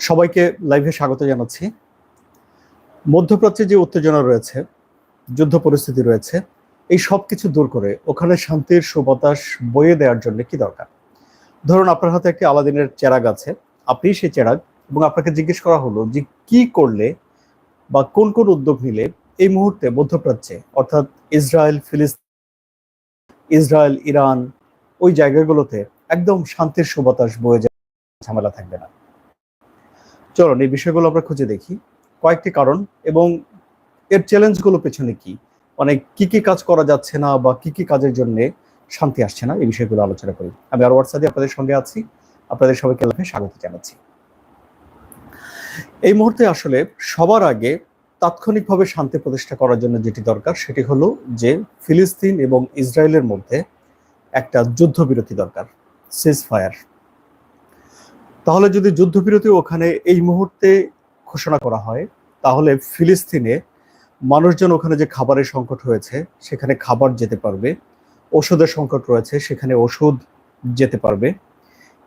সবাইকে লাইভে স্বাগত জানাচ্ছি। মধ্যপ্রাচ্যে যে উত্তেজনা রয়েছে, যুদ্ধ পরিস্থিতি রয়েছে, এই সব কিছু দূর করে ওখানে শান্তির সুবাতাস বয়ে দেওয়ার জন্য কি দরকার? ধরুন আপনার হাতে একটি আলাদিনের চেরাগ আছে আপনি সেই চেরাগ এবং আপনাকে জিজ্ঞেস করা হলো যে কি করলে বা কোন কোন উদ্যোগ নিলে এই মুহূর্তে মধ্যপ্রাচ্যে, অর্থাৎ ইসরায়েল, ফিলিস্তিন, ইসরায়েল, ইরান, ওই জায়গাগুলোতে একদম শান্তির সুবাতাস বয়ে যায় ঝামেলা থাকবে না। চলুন, এই বিষয়গুলো আমরা খুঁজে দেখি। কয়েকটি কারণ এবং এর চ্যালেঞ্জগুলো পেছনে কি? মানে কি কি কাজ করা যাচ্ছে না বা কি কি কাজের জন্য শান্তি আসছে না? এই বিষয়গুলো আলোচনা করি। আমি আর হোয়াটসঅ্যাপে আপনাদের সঙ্গে আছি। আপনাদের সবাইকে লাভে স্বাগত জানাচ্ছি। এই মুহূর্তে আসলে সবার আগে তাৎক্ষণিকভাবে শান্তি প্রতিষ্ঠা করার জন্য যেটি দরকার, সেটি হলো যে ফিলিস্তিন এবং ইসরায়েলের মধ্যে একটা যুদ্ধবিরতি দরকার সিজ ফায়ার তাহলে যদি যুদ্ধবিরতি ওখানে এই মুহূর্তে ঘোষণা করা হয়, তাহলে ফিলিস্তিনে মানুষজন ওখানে যে খাবারের সংকট হয়েছে সেখানে খাবার যেতে পারবে, ওষুধের সংকট রয়েছে, সেখানে ওষুধ যেতে পারবে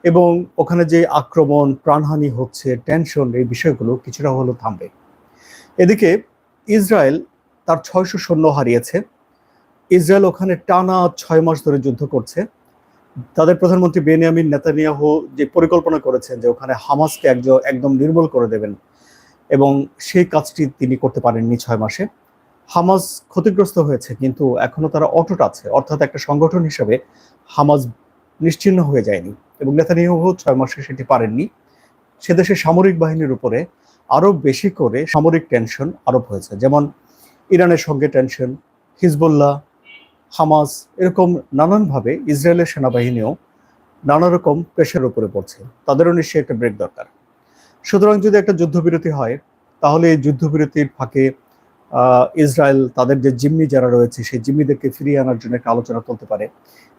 এবং ওখানে যে আক্রমণ, প্রাণহানি হচ্ছে টেনশন এই বিষয়গুলো কিছুটা হলেও থামবে। এদিকে ইসরায়েল তার ছয়শো সৈন্য হারিয়েছে। ইসরায়েল ওখানে টানা ছয় মাস ধরে যুদ্ধ করছে। তাদের প্রধানমন্ত্রী বেনিয়ামিন নেতানিয়াহু যে পরিকল্পনা করেছেন যে ওখানে হামাসকে একজন, একদম নির্মূল করে দেবেন এবং সেই কাজটি তিনি করতে পারেননি ছয় মাসে। হামাস ক্ষতিগ্রস্ত হয়েছে, কিন্তু এখনও তারা অটুট আছে। অর্থাৎ একটা সংগঠন হিসেবে হামাস নিশ্চিহ্ন হয়ে যায়নি এবং নেতানিয়াহু ছয় মাসে সেটি পারেননি। সে দেশের সামরিক বাহিনীর উপরে আরও বেশি করে সামরিক টেনশন আরোপ হয়েছে। যেমন ইরানের সঙ্গে টেনশন, হিজবুল্লাহ হামাস এরকম নানানভাবে ইসরায়েলের সেনাবাহিনীও নানা রকম প্রেশার উপরে পড়ছে। তাদেরও নিশ্চয়ই একটা ব্রেক দরকার। সুতরাং যদি একটা যুদ্ধবিরতি হয়, তাহলে এই যুদ্ধবিরতির ফাঁকে ইসরায়েল তাদের যে জিম্মি যারা রয়েছে, সেই জিম্মিদেরকে ফিরিয়ে আনার জন্য একটা আলোচনা চলতে পারে।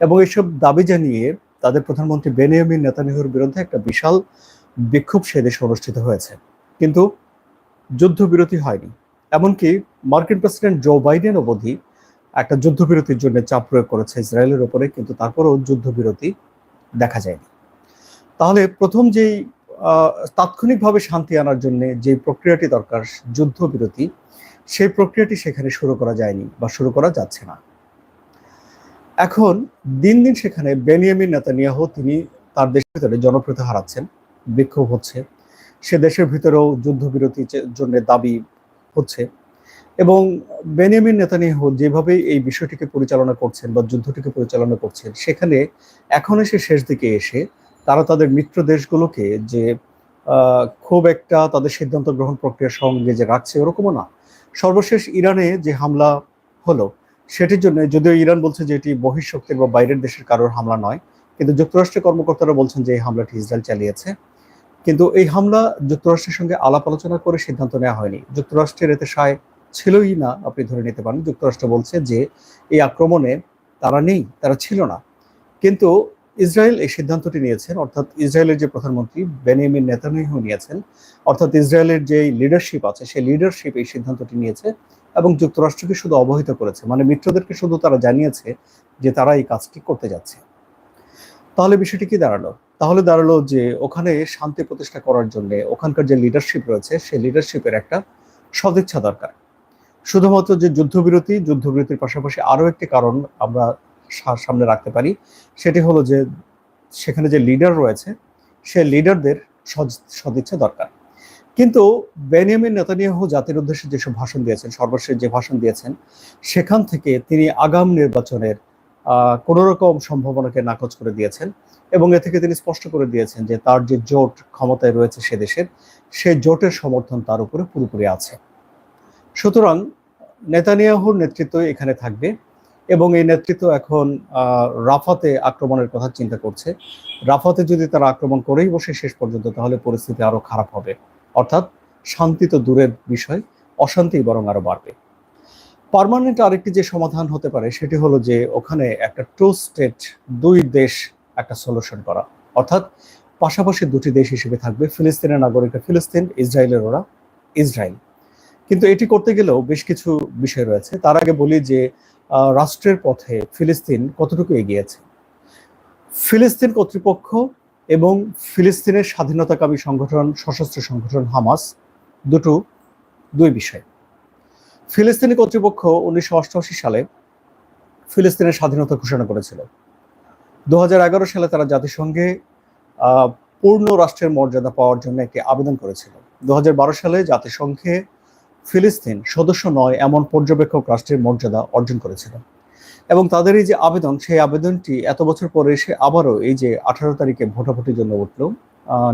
এবং এসব দাবি জানিয়ে তাদের প্রধানমন্ত্রী বেনিয়ামিন নেতানিহুর বিরুদ্ধে একটা বিশাল বিক্ষোভ সে দেশে অনুষ্ঠিত হয়েছে। কিন্তু যুদ্ধবিরতি হয়নি। এমনকি মার্কিন প্রেসিডেন্ট জো বাইডেন অবধি একটা যুদ্ধবিরতির জন্য চাপ প্রয়োগ করেছে ইসরায়েলের উপরে কিন্তু তারপরেও যুদ্ধবিরতি দেখা যায়নি। তাহলে প্রথম যেই তাৎক্ষণিকভাবে শান্তি আনার জন্য যে প্রক্রিয়াটি দরকার, যুদ্ধবিরতি, সেই প্রক্রিয়াটি সেখানে শুরু করা যায়নি বা শুরু করা যাচ্ছে না। এখন দিন দিন সেখানে বেনিয়ামিন নেতানিয়াহু, তিনি তার দেশের ভিতরে জনপ্রিয়তা হারাচ্ছেন, বিক্ষোভ হচ্ছে। সে দেশের ভিতরেও যুদ্ধবিরতির জন্য দাবি হচ্ছে। এবং বেনিয়ামিন নেতানিয়াহু যেভাবে এই বিষয়টিকে পরিচালনা করছেন বা যুদ্ধটিকে পরিচালনা করছেন, সেখানে এখন এসে শেষ দিকে এসে তারা তাদের মিত্র দেশগুলোকে যে খুব একটা তাদের সিদ্ধান্ত গ্রহণ প্রক্রিয়ার সঙ্গে যে রাখছে ওরকমও না। সর্বশেষ ইরানে যে হামলা হলো, সেটির জন্য যদিও ইরান বলছে যে এটি বহিঃশক্তির বা বাইরের দেশের কারোর হামলা নয়, কিন্তু যুক্তরাষ্ট্রের কর্মকর্তারা বলছেন যে এই হামলাটি ইসরায়েল চালিয়েছে। কিন্তু এই হামলা যুক্তরাষ্ট্রের সঙ্গে আলাপ আলোচনা করে সিদ্ধান্ত নেওয়া হয়নি। যুক্তরাষ্ট্রের এতে সায় ছিলই না, আপনি ধরে নিতে পারেন। যুক্তরাষ্ট্র বলছে যে এই আক্রমণে তারা নেই, তারা ছিল না। কিন্তু ইসরায়েল এই সিদ্ধান্তটি নিয়েছেন, অর্থাৎ ইসরায়েলের যে প্রধানমন্ত্রী বেনিয়ামিন নেতানিয়াহু নিয়েছেন, অর্থাৎ ইসরায়েলের যে লিডারশিপ আছে, সেই লিডারশিপ এই সিদ্ধান্তটি নিয়েছে এবং যুক্তরাষ্ট্রকে শুধু অবহিত করেছে। মানে মিত্রদেরকে শুধু তারা জানিয়েছে যে তারা এই কাজটি করতে যাচ্ছে। তাহলে বিষয়টি কি দাঁড়াল? তাহলে দাঁড়াল যে ওখানে শান্তি প্রতিষ্ঠা করার জন্য ওখানকার যে লিডারশিপ রয়েছে, সেই লিডারশিপের একটা সদিচ্ছা দরকার। শুধুমাত্র যে যুদ্ধবিরতি, যুদ্ধবিরতির পাশাপাশি আরও একটি কারণ আমরা সামনে রাখতে পারি, সেটি হলো যে সেখানে যে লিডার রয়েছে, সে লিডারদের সদিচ্ছা দরকার। কিন্তু বেনিয়ামিন নেতানিয়াহু জাতির উদ্দেশ্যে যেসব ভাষণ দিয়েছেন, সর্বশেষ যে ভাষণ দিয়েছেন, সেখান থেকে তিনি আগাম নির্বাচনের কোন রকম সম্ভাবনাকে নাকচ করে দিয়েছেন এবং এ থেকে তিনি স্পষ্ট করে দিয়েছেন যে তার যে জোট ক্ষমতায় রয়েছে সে দেশের, সে জোটের সমর্থন তার উপরে পুরোপুরি আছে। সুতরাং নেতানিয়াহুর নেতৃত্ব এখানে থাকবে এবং এই নেতৃত্ব এখন রাফাতে আক্রমণের কথা চিন্তা করছে। রাফাতে যদি তারা আক্রমণ করেই বসে শেষ পর্যন্ত, তাহলে পরিস্থিতি আরও খারাপ হবে। অর্থাৎ শান্তি তো দূরের বিষয়, অশান্তি বরং আরও বাড়বে। পারমানেন্ট আরেকটি যে সমাধান হতে পারে, সেটি হলো যে ওখানে একটা টু স্টেট দুই দেশ একটা সলিউশন করা। অর্থাৎ পাশাপাশি দুটি দেশ হিসেবে থাকবে, ফিলিস্তিনের নাগরিকরা ফিলিস্তিন, ইসরায়েলের ওরা ইসরায়েল। কিন্তু এটি করতে গেলেও বেশ কিছু বিষয় রয়েছে। তার আগে বলি যে রাষ্ট্রের পথে ফিলিস্তিন কতটুকু এগিয়েছে ফিলিস্তিন কর্তৃপক্ষ এবং ফিলিস্তিনের স্বাধীনতাকামী সংগঠন, সশস্ত্র সংগঠন, হামাস দুটো, দুই বিষয়। ফিলিস্তিনি কর্তৃপক্ষ উনিশশো অষ্টআশি সালে ফিলিস্তিনের স্বাধীনতা ঘোষণা করেছিল। দু হাজার এগারো সালে তারা জাতিসংঘে পূর্ণ রাষ্ট্রের মর্যাদা পাওয়ার জন্য একটি আবেদন করেছিল। দু হাজার বারো সালে জাতিসংঘে ফিলিস্তিন সদস্য নয় এমন পর্যবেক্ষক রাষ্ট্রের মর্যাদা অর্জন করেছিল। এবং তাদের এই যে আবেদন, সেই আবেদনটি এত বছর পরে এসে আবারও এই যে আঠারো তারিখে ভোটাভুটির জন্য উঠল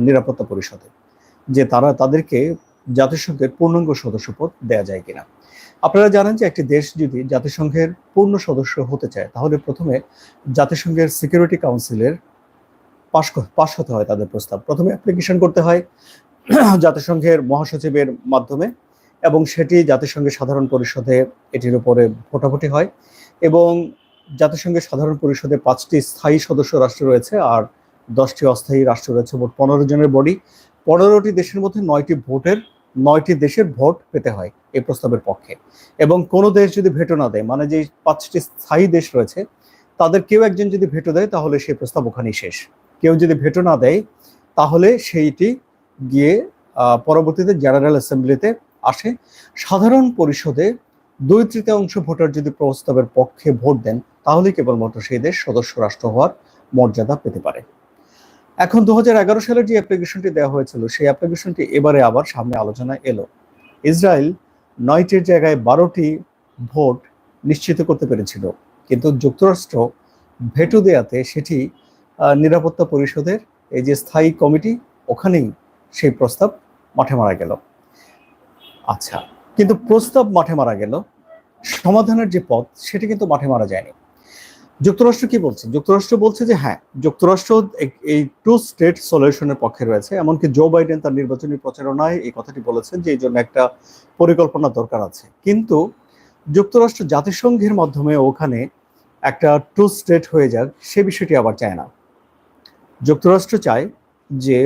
নিরাপত্তা পরিষদে, যে তারা তাদেরকে জাতিসংঘের পূর্ণাঙ্গ সদস্যপদ দেয়া যায় কিনা। আপনারা জানেন যে একটি দেশ যদি জাতিসংঘের পূর্ণ সদস্য হতে চায়, তাহলে প্রথমে জাতিসংঘের সিকিউরিটি কাউন্সিলের পাশ পাশ হতে হয় তাদের প্রস্তাব। প্রথমে অ্যাপ্লিকেশন করতে হয় জাতিসংঘের মহাসচিবের মাধ্যমে। এবং সেটি জাতিসংঘের সাধারণ পরিষদে এটির উপরে ভোটাভুটি হয় এবং জাতিসংঘের সাধারণ পরিষদে পাঁচটি স্থায়ী সদস্য রাষ্ট্র রয়েছে আর দশটি অস্থায়ী রাষ্ট্র রয়েছে। মোট পনেরো জনের বডি। পনেরোটি দেশের মধ্যে নয়টি ভোটের, নয়টি দেশের ভোট পেতে হয় এই প্রস্তাবের পক্ষে। এবং কোনো দেশ যদি ভেটো না দেয় মানে যে পাঁচটি স্থায়ী দেশ রয়েছে, তাদের কেউ একজন যদি ভেটো দেয়, তাহলে সেই প্রস্তাব ওখানেই শেষ। কেউ যদি ভেটো না দেয়, তাহলে সেইটি গিয়ে পরবর্তীতে জেনারেল অ্যাসেম্বলিতে আসে। সাধারণ পরিষদে দুই তৃতীয়াংশ ভোটার যদি প্রস্তাবের পক্ষে ভোট দেন, তাহলে কেবলমাত্র সেই দেশ সদস্য রাষ্ট্র হওয়ার মর্যাদা পেতে পারে। এখন দু সালের যে অ্যাপ্লিকেশনটি দেওয়া হয়েছিল, সেই অ্যাপ্লিকেশনটি এবারে আবার সামনে আলোচনায় এলো। ইসরায়েল নয়টির জায়গায় বারোটি ভোট নিশ্চিত করতে পেরেছিল। কিন্তু যুক্তরাষ্ট্র ভেটো দেয়াতে সেটি নিরাপত্তা পরিষদের এই যে স্থায়ী কমিটি, ওখানেই সেই প্রস্তাব মাঠে মারা গেল। আচ্ছা কিন্তু প্রস্তাব মাঠে মারা গেল। সমাধানের যে পথ, সেটি কিন্তু মাঠে মারা যায়নি। যুক্তরাষ্ট্র কি বলছে? যুক্তরাষ্ট্র বলছে যে হ্যাঁ যুক্তরাষ্ট্র এই টু স্টেট সলিউশনের পক্ষে রয়েছে, এমনকি জো বাইডেন তার নির্বাচনী প্রচারণায় এই কথাটি বলেছেন যে এই জন্য একটা পরিকল্পনা দরকার আছে। কিন্তু যুক্তরাষ্ট্র জাতিসংঘের মাধ্যমে ওখানে একটা টু স্টেট হয়ে যাক, সে বিষয়টি আবার চায় না। যুক্তরাষ্ট্র চায় যে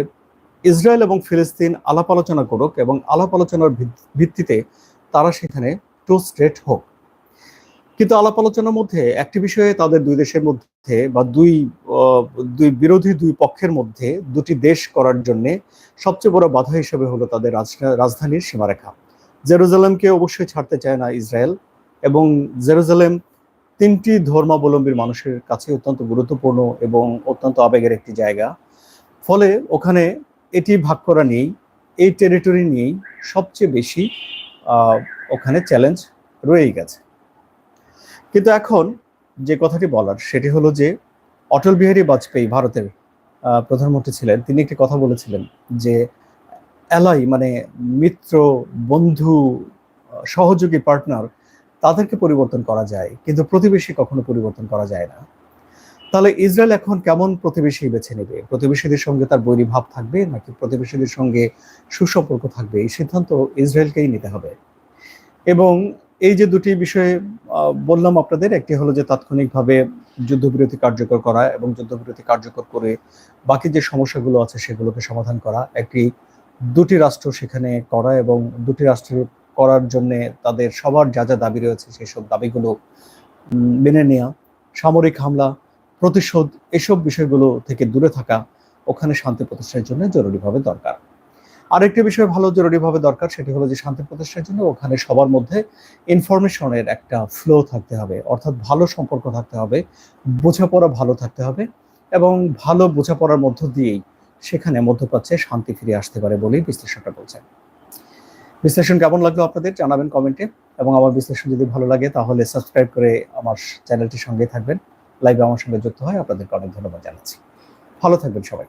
ইসরায়েল এবং ফিলিস্তিন আলাপ আলোচনা করুক এবং আলাপ আলোচনার ভিত- ভিত্তিতে তারা সেখানে টু স্টেট হোক। কিন্তু আলাপ আলোচনার মধ্যে একটি বিষয়ে তাদের দুই দেশের মধ্যে বা দুই দুই বিরোধী দুই পক্ষের মধ্যে দুটি দেশ করার জন্য সবচেয়ে বড় বাধা হিসেবে হলো তাদের রাজ- রাজধানীর সীমারেখা। জেরুজালেমকে অবশ্যই ছাড়তে চায় না ইসরায়েল এবং জেরুজালেম তিনটি ধর্মাবলম্বীর মানুষের কাছে অত্যন্ত গুরুত্বপূর্ণ এবং অত্যন্ত আবেগের একটি জায়গা। ফলে ওখানে এটি ভাগ করা নেই, এই টেরিটরি নিয়েই সবচেয়ে বেশি ওখানে চ্যালেঞ্জ রয়েই গেছে। কিন্তু এখন যে কথাটি বলার, সেটি হলো যে অটল বিহারী বাজপেয়ী ভারতের প্রধানমন্ত্রী ছিলেন। তিনি একটি কথা বলেছিলেন যে অ্যালাই মানে মিত্র, বন্ধু, সহযোগী পার্টনার তাদেরকে পরিবর্তন করা যায়। কিন্তু প্রতিবেশী কখনো পরিবর্তন করা যায় না। তাহলে ইসরায়েল এখন কেমন প্রতিবেশী বেছে নেবে? প্রতিবেশীদের সঙ্গে তার বৈরী ভাব থাকবে নাকি প্রতিবেশীদের সঙ্গে সুসম্পর্ক থাকবে? এই সিদ্ধান্ত ইসরায়েলকেই নিতে হবে। এবং এই যে দুটি বিষয়ে বললাম আপনাদের, একটি হলো যে তাৎক্ষণিকভাবে যুদ্ধবিরতি কার্যকর করা এবং যুদ্ধবিরতি কার্যকর করে বাকি যে সমস্যাগুলো আছে সেগুলোকে সমাধান করা। একটি, দুটি রাষ্ট্র সেখানে করা এবং দুটি রাষ্ট্র করার জন্য তাদের সবার যা যা দাবি রয়েছে, সেসব দাবিগুলো মেনে নেওয়া সামরিক হামলা প্রতিশোধ এসব বিষয়গুলো থেকে দূরে থাকা ওখানে শান্তি প্রতিষ্ঠার জন্য জরুরিভাবে দরকার। আরেকটি বিষয় ভালো জরুরিভাবে দরকার সেটি হলো যে শান্তি প্রতিষ্ঠার জন্য ওখানে সবার মধ্যে ইনফরমেশনের একটা ফ্লো থাকতে হবে, অর্থাৎ ভালো সম্পর্ক থাকতে হবে, বোঝাপড়া ভালো থাকতে হবে এবং ভালো বোঝাপড়ার মধ্য দিয়েই সেখানে মধ্যপ্রাচ্যে শান্তি ফিরে আসতে পারে বলেই বিশ্লেষকরা বলছেন। বিশ্লেষণ কেমন লাগল আপনাদের জানাবেন কমেন্টে এবং আমার বিশ্লেষণ যদি ভালো লাগে তাহলে সাবস্ক্রাইব করে আমার চ্যানেলটির সঙ্গে থাকবেন। লাইভে আমার সঙ্গে যুক্ত হয়। আপনাদেরকে অনেক ধন্যবাদ জানাচ্ছি। ভালো থাকবেন সবাই।